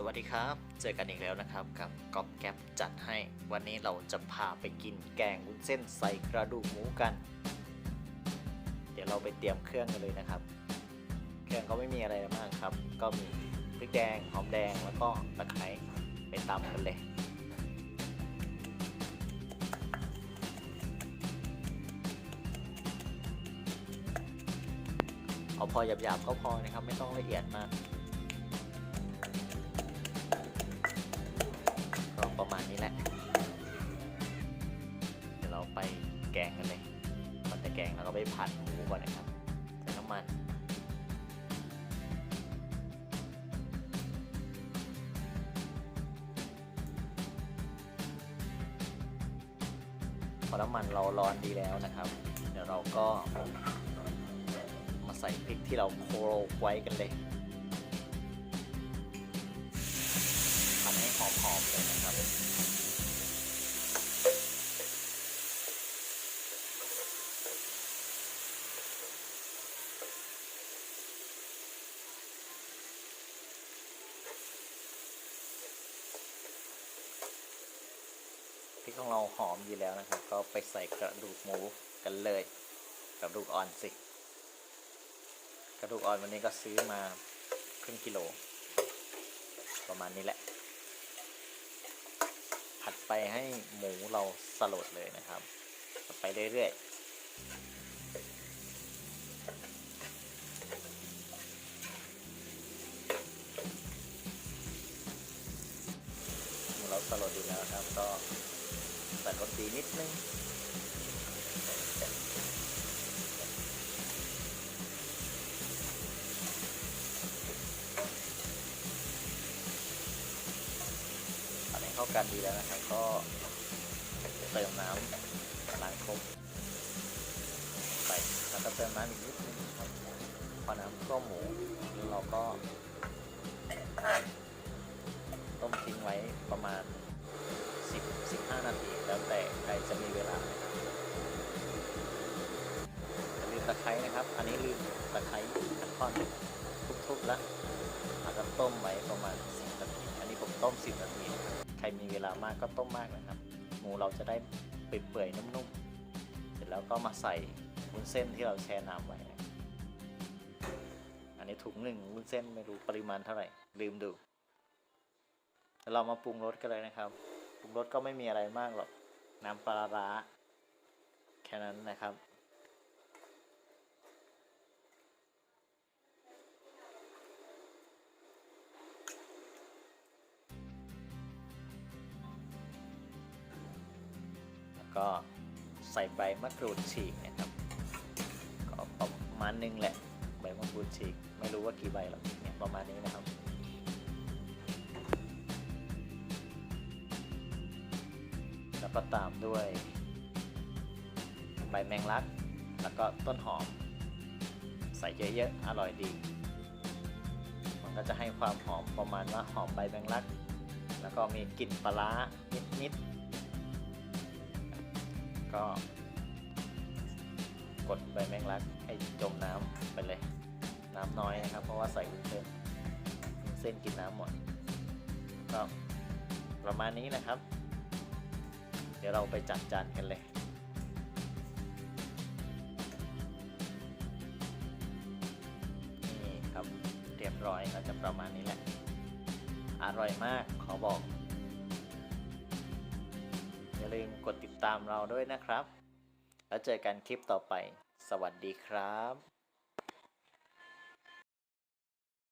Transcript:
สวัสดีครับ เจอกันอีกแล้วนะครับกับก๊อปแก๊ปจัดให้ วันนี้เราจะพาไปกินแกงวุ้นเส้นใส่กระดูกหมูกัน เดี๋ยวเราไปเตรียมเครื่องกันเลยนะครับ เครื่องก็ไม่มีอะไรมากครับ ก็มีพริกแดงหอมแดงแล้วก็ตะไคร้ไปตำกันเลย เอาพอหยาบๆก็พอนะครับ ไม่ต้องละเอียดมาก ผัดหมูก่อนนะครับใส่น้ำมัน พอน้ำมันเราร้อนดีแล้วนะครับ เดี๋ยวเราก็มาใส่พริกที่เราโคลกไว้กันเลยผัดให้หอมๆเลยนะครับ ริกของเราหอมอยู่แล้วนะครับ ก็ไปใส่กระดูกหมูกันเลย กระดูกอ่อนสิ กระดูกอ่อนวันนี้ก็ซื้อมาครึ่งกิโล ประมาณนี้แหละ ผัดไปให้หมูเราสลดเลยนะครับ ไปเรื่อยๆหมูเราสลดดีแล้วครับก็ ใส่รสดีนิดนึงอันนี้เข้ากันดีแล้วนะครับก็เติมน้ำล้างครบไปแล้วก็เติมน้ำอีกนิดนึงครับพอน้ำท่วมหมูเราก็ต้มทิ้งไว้ประมาณ 10 15 นาที แล้วแต่ใครจะมีเวลานะครับอย่าลืมตะไคร้นะครับ อันนี้ลืมตะ ไคร้ขั้นท่อนทุบๆแล้วแล้วก็ต้มไว้ประมาณ 10 นาที อันนี้ผมต้ม 10 นาทีครับใครมีเวลามากก็ต้มมากนะครับ หมูเราจะได้เปื่อยๆนุ่มๆ เสร็จแล้วก็มาใส่วุ้นเส้นที่เราแช่น้ำไว้ อันนี้ถุงหนึ่งวุ้นเส้นไม่รู้ปริมาณเท่าไหร่ ลืมดูเดี๋ยวเรามาปรุงรสกันเลยนะครับปรุงรสก็ไม่มีอะไรมากหรอก น้ำปลาร้าแค่นั้นนะครับ ก็ใส่ใบมะกรูดฉีกนะครับก็ประมาณนึงแหละใบมะกรูดฉีก ไม่รู้ว่ากี่ใบหรอกเนี่ยประมาณนี้นะครับแล้วก็ตามด้วย ใบแมงลัก แล้วก็ต้นหอม ใส่เยอะๆ อร่อยดี มันก็จะให้ความหอมประมาณว่าหอมใบแมงลัก แล้วก็มีกลิ่นปลาร้านิดๆ ก็กดใบแมงลักให้จมน้ำไปเลย น้ำน้อยนะครับ เพราะว่าใส่วุ้นเส้นวุ้นเส้นกินน้ำหมดก็ประมาณนี้นะครับ เดี๋ยวเราไปจัดจานกันเลยนี่ครับเรียบร้อยก็จะประมาณนี้แหละ อร่อยมากขอบอกาลืมกดติดตามเราด้วยนะครับ แล้วเจอกันคลิปต่อไป สวัสดีครับ